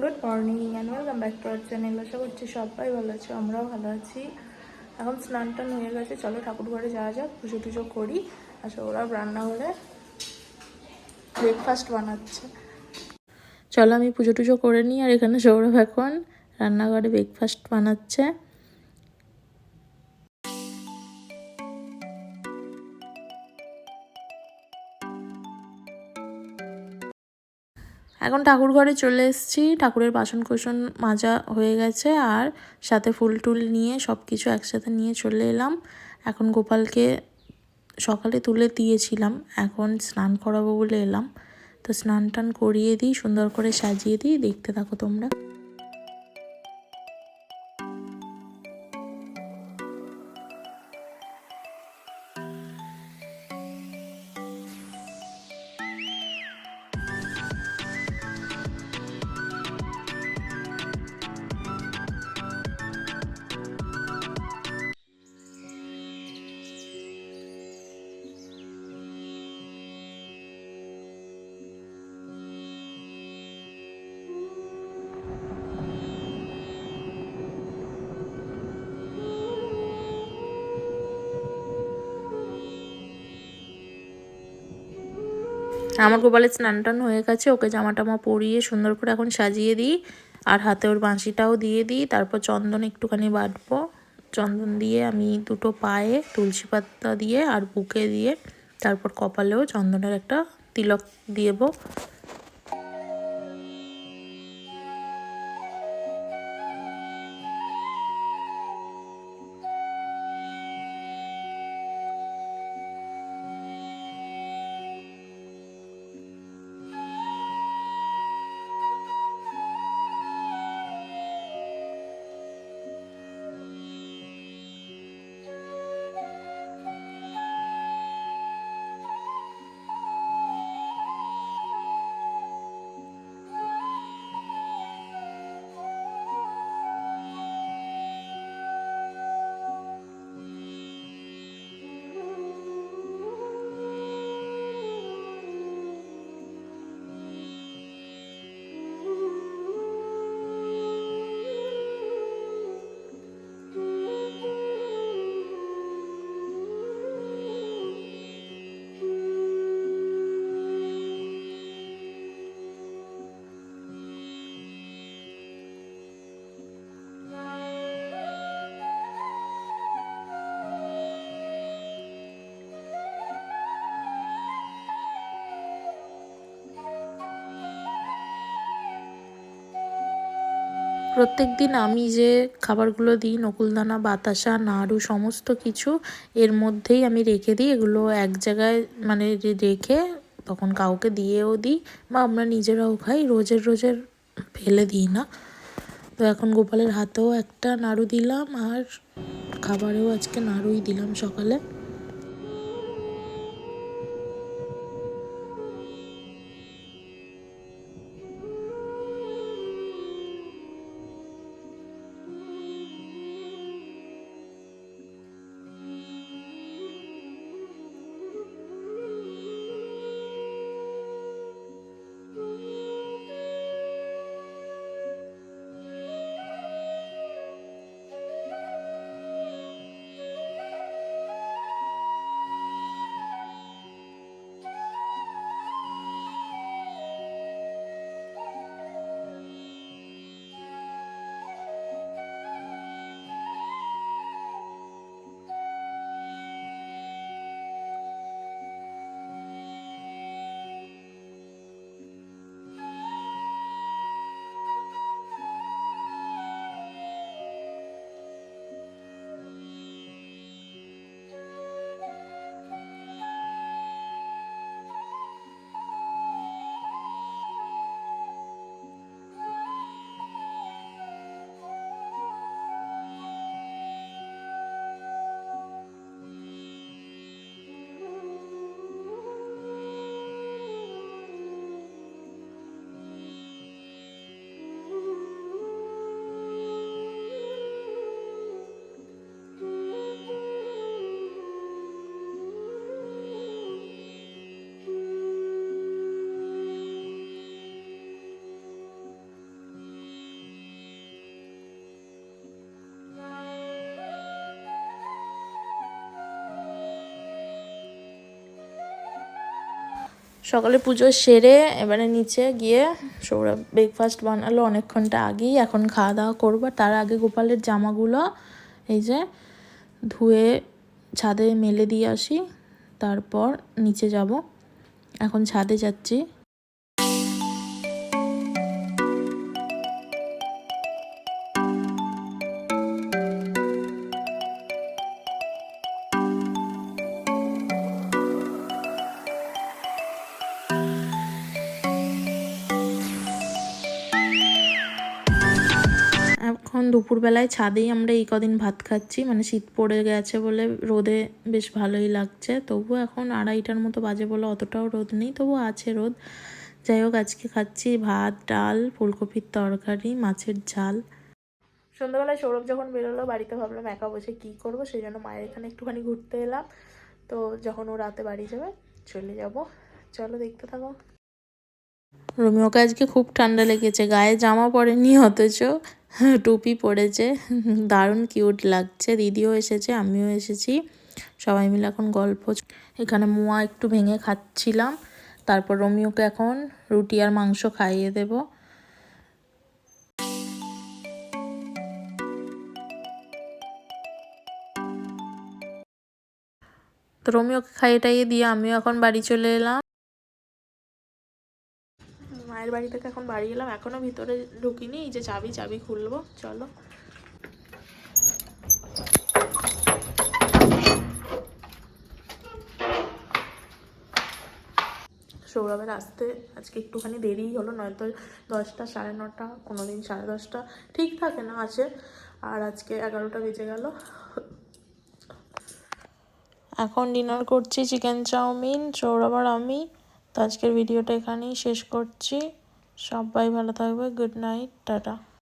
Good morning and welcome back to our channel আশা করছি সবাই ভালো আছে, আমরাও ভালো আছি। এখন স্নান টান হয়ে গেছে, চলো ঠাকুর ঘরে যাওয়া যাক, পুজো টুজো করি। আর রান্না রান্নাঘরে ব্রেকফাস্ট বানাচ্ছে। চলো আমি পুজো টুজো করে নিই, আর এখানে সৌরভ এখন রান্নাঘরে ব্রেকফাস্ট বানাচ্ছে। এখন ঠাকুর ঘরে চলে এসেছি। ঠাকুরের বাসন কোসন মাজা হয়ে গেছে আর সাথে ফুল টুল নিয়ে সব কিছু একসাথে নিয়ে চলে এলাম। এখন গোপালকে সকালে তুলে দিয়েছিলাম। এখন স্নান করাবো বলে এলাম। তো স্নান টান করিয়ে দিই, সুন্দর করে সাজিয়ে দিই। দেখতে থাকো তোমরা। আমার গোপালের স্নান টান হয়ে গেছে, ওকে জামা টামা পরিয়ে সুন্দর করে এখন সাজিয়ে দিই, আর হাতে ওর বাঁশিটাও দিয়ে দিই, তারপর চন্দন একটুখানি বাটবো, চন্দন দিয়ে আমি দুটো পায়ে তুলসী পাতা দিয়ে আর বুকে দিয়ে তারপর কপালেও চন্দনের একটা তিলক দিয়েবো প্রত্যেক দিন আমি যে খাবারগুলো দিই, নকুলদানা, বাতাসা, নাড়ু, সমস্ত কিছু, এর মধ্যেই আমি রেখে দিই। এগুলো এক জায়গায় মানে রেখে তখন কাউকে দিয়েও দিই বা আমরা নিজেরাও খাই। রোজের রোজের ফেলে দিই না। তো এখন গোপালের হাতেও একটা নাড়ু দিলাম আর খাবারেও আজকে নাড়ুই দিলাম সকালে। সকালে পুজো সেরে এবারে নিচে গিয়ে সৌরভ ব্রেকফাস্ট বানালো অনেকক্ষণটা আগেই। এখন খাওয়া দাওয়া করব। তার আগে গোপালের জামাগুলো এই যে ধুয়ে, ছাদে মেলে দিয়ে আসি। তারপর নিচে যাব। এখন ছাদে যাচ্ছি। এখন দুপুরবেলায় ছাদেই আমরা এই কদিন ভাত খাচ্ছি। মানে শীত পড়ে গেছে বলে রোদে বেশ ভালোই লাগছে। তবু এখন আড়াইটার মতো বাজে বলে অতটাও রোদ নেই, তবু আছে রোদ। যাই হোক, আজকে খাচ্ছি ভাত, ডাল, ফুলকপির তরকারি, মাছের ঝাল। সন্ধ্যাবেলায় সৌরভ যখন বেরোলো, বাড়িতে ভাবলাম একা বসে কী করব, সেই জন্য মায়ের এখানে একটুখানি ঘুরতে এলাম। তো যখন ও রাতে বাড়ি যাবে, চলে যাব। চলো দেখতে থাকো। রোমিওকে আজকে খুব ঠান্ডা লেগেছে, গায়ে জামা পরেনি অথচ। টুপি পরেছে। দারুণ কিউট লাগছে। দিদিও এসেছে, আমিও এসেছি। সবাই মিলে এখন গল্প এখানে মোয়া একটু ভেঙে খাচ্ছিলাম। তারপর রোমিওকে এখন রুটি আর মাংস খাইয়ে দেব। তো রোমিওকে খাইয়ে টাইয়ে দিয়ে আমিও এখন বাড়ি চলে এলাম। মায়ের বাড়ি থেকে এখন বাড়ি এলাম, এখনও ভিতরে ঢুকিনি, এই যে চাবি চাবি খুলবো, চলো। সৌরভের আসতে আজকে একটুখানি দেরিই হলো, নয়তো দশটা, সাড়ে নটা কোনো দিন সাড়ে দশটা, ঠিক থাকে না আছে, আর আজকে এগারোটা বেজে গেল। এখন ডিনার করছি চিকেন চাউমিন, সৌরভ আর আমি। তো আজকের ভিডিওটা এখানেই শেষ করছি। সবাই ভালো থাকবে। Good night. টাটা।